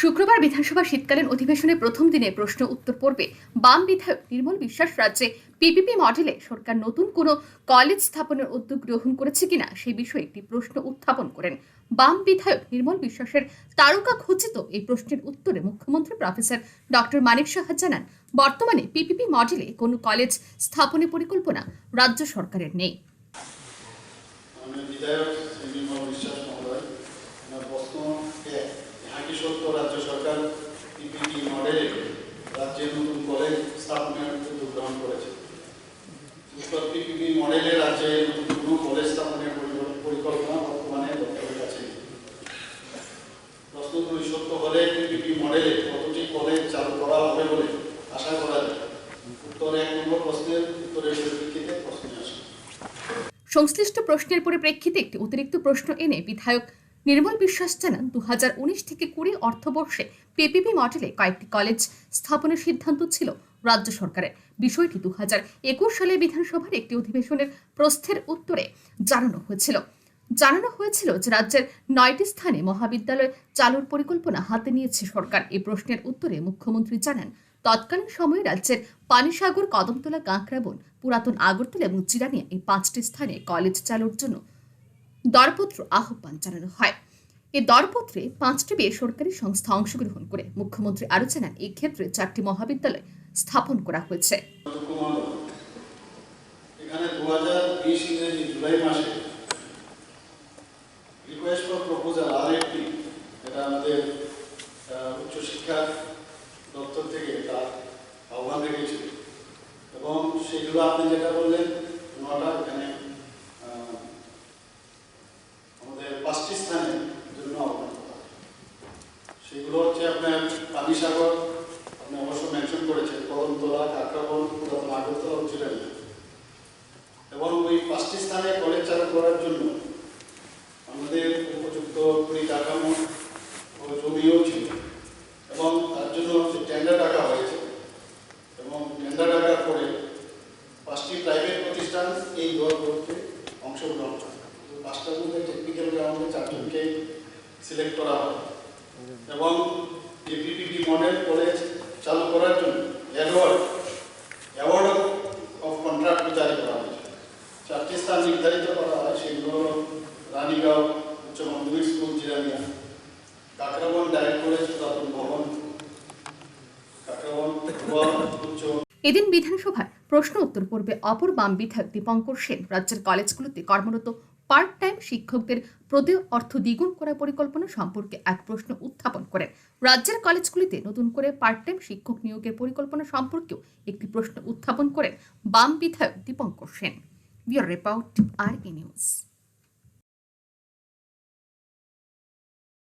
শুক্রবার বিধানসভা শীতকালীন অধিবেশনের প্রথম দিনে প্রশ্ন উত্তর পর্বে বাম বিধায়ক নির্মল বিশ্বাস রাজ্যে পিপিপি মডেলে সরকার নতুন কোনো কলেজ স্থাপনের উদ্যোগ গ্রহণ করেছে কিনা সেই বিষয়ে একটি প্রশ্ন উত্থাপন করেন বাম বিধায়ক নির্মল বিশ্বাসের তারকা খচিত এই প্রশ্নের উত্তরে মুখ্যমন্ত্রী প্রফেসর ডক্টর মানিক সাহা জানান, বর্তমানে পিপিপি মডেলে কোনো কলেজ স্থাপনের পরিকল্পনা রাজ্য সরকারের নেই। বিধায়ক শ্রী নির্মল বিশ্বাস মহোদয় আমার প্রশ্ন এক ইহা কি সত্য রাজ্য সরকার মডেলে নতুন কলেজ স্থাপনের উদ্যোগ গ্রহণ করেছে। পিপিপি মডেলে রাজ্যে কোনো কলেজ স্থাপনের পরিকল্পনা বর্তমানে দপ্তরের কাছে নেই। প্রশ্ন দুই সত্য হলে পিপিপি মডেলে কতটি কলেজ চালু করা হবে বলে আশা করা যায়? উত্তর এক নম্বর প্রশ্নের উত্তরের পরিপ্রেক্ষিতে প্রশ্নে আসে। সংশ্লিষ্ট প্রশ্নের পরিপ্রেক্ষিতে একটি অতিরিক্ত প্রশ্ন এনে বিধায়ক নির্মল বিশ্বাস জানান দু হাজার উনিশ থেকে কুড়ি অর্থবর্ষে পিপিপি মডেলে কয়েকটি কলেজ স্থাপনের সিদ্ধান্ত ছিল রাজ্য সরকারের। বিষয়টি দু একুশ সালে বিধানসভার একটি অধিবেশনের প্রস্থের উত্তরে জানানো হয়েছিল। জানানো হয়েছিল যে রাজ্যের নয়টি স্থানে মহাবিদ্যালয় চালুর পরিকল্পনা হাতে নিয়েছে সরকার। এই প্রশ্নের উত্তরে মুখ্যমন্ত্রী জানান, তৎকালীন সময়ে রাজ্যের পানিসাগর, কদমতলা কাঁকড়াবন পুরাতন আগরতলা এবং চিরানিয়া এই পাঁচটি স্থানে কলেজ চালুর জন্য দরপত্র আহ্বান জানানো হয়। এই দরপত্রে পাঁচটি বেসরকারি সংস্থা অংশগ্রহণ করে মুখ্যমন্ত্রী আরও জানান এই ক্ষেত্রে চারটি মহাবিদ্যালয় স্থাপন করা হয়েছে। আর এবং সেগুলো আপনি যেটা বললেন, নটা এখানে আহ, আমাদের পাঁচটি স্থানের জন্য আহ্বান করা হয়। সেগুলো হচ্ছে আপনার পানিসাগর আপনি অবশ্য মেনশন করেছেন, কদমতলা কাকরাবন পুরাতন আগরতলা উচ্চরানি এবং ওই পাঁচটি স্থানে কলেজ চালু করার জন্য আমাদের উপযুক্ত পরিকাঠামো ও জমিও ছিল। এবং তার জন্য যে টেন্ডার ডাকা হয়েছে। এবং টেন্ডার ডাকার পরে পাঁচটি প্রাইভেট প্রতিষ্ঠান এই দল করতে অংশগ্রহণ করে। পাঁচটার মধ্যে টেকনিক্যাল গ্রাউন্ডে চারজনকে সিলেক্ট করা হয়। এবং মডেল কলেজ চালু করার জন্য অ্যাওয়ার্ড অ্যাওয়ার্ড অফ কন্ট্রাক্ট জারি করা হয়েছে। চারটি স্থান নির্ধারিত করা হয় সেগুলো রানীগাঁও, উচ্চ মাধ্যমিক স্কুল কাকরাবন ডাইরেক্ট কলেজ, পুরাতন ভবন। কাকরাবন উচ্চ এদিন বিধানসভায় প্রশ্ন উত্তর পূর্বে অপর বাম বিধায়ক দীপঙ্কর সেন রাজ্যের কলেজগুলোতে কর্মরত পার্ট শিক্ষকদের প্রতি অর্থ দ্বিগুণ করার পরিকল্পনা সম্পর্কে এক প্রশ্ন উত্থাপন করেন। রাজ্যের কলেজগুলিতে নতুন করে পার্ট টাইম শিক্ষক নিয়োগের পরিকল্পনা সম্পর্কেও একটি প্রশ্ন উত্থাপন করেন বাম বিধায়ক দীপঙ্কর সেন। বিয়ার রিপোর্ট আর নিউজ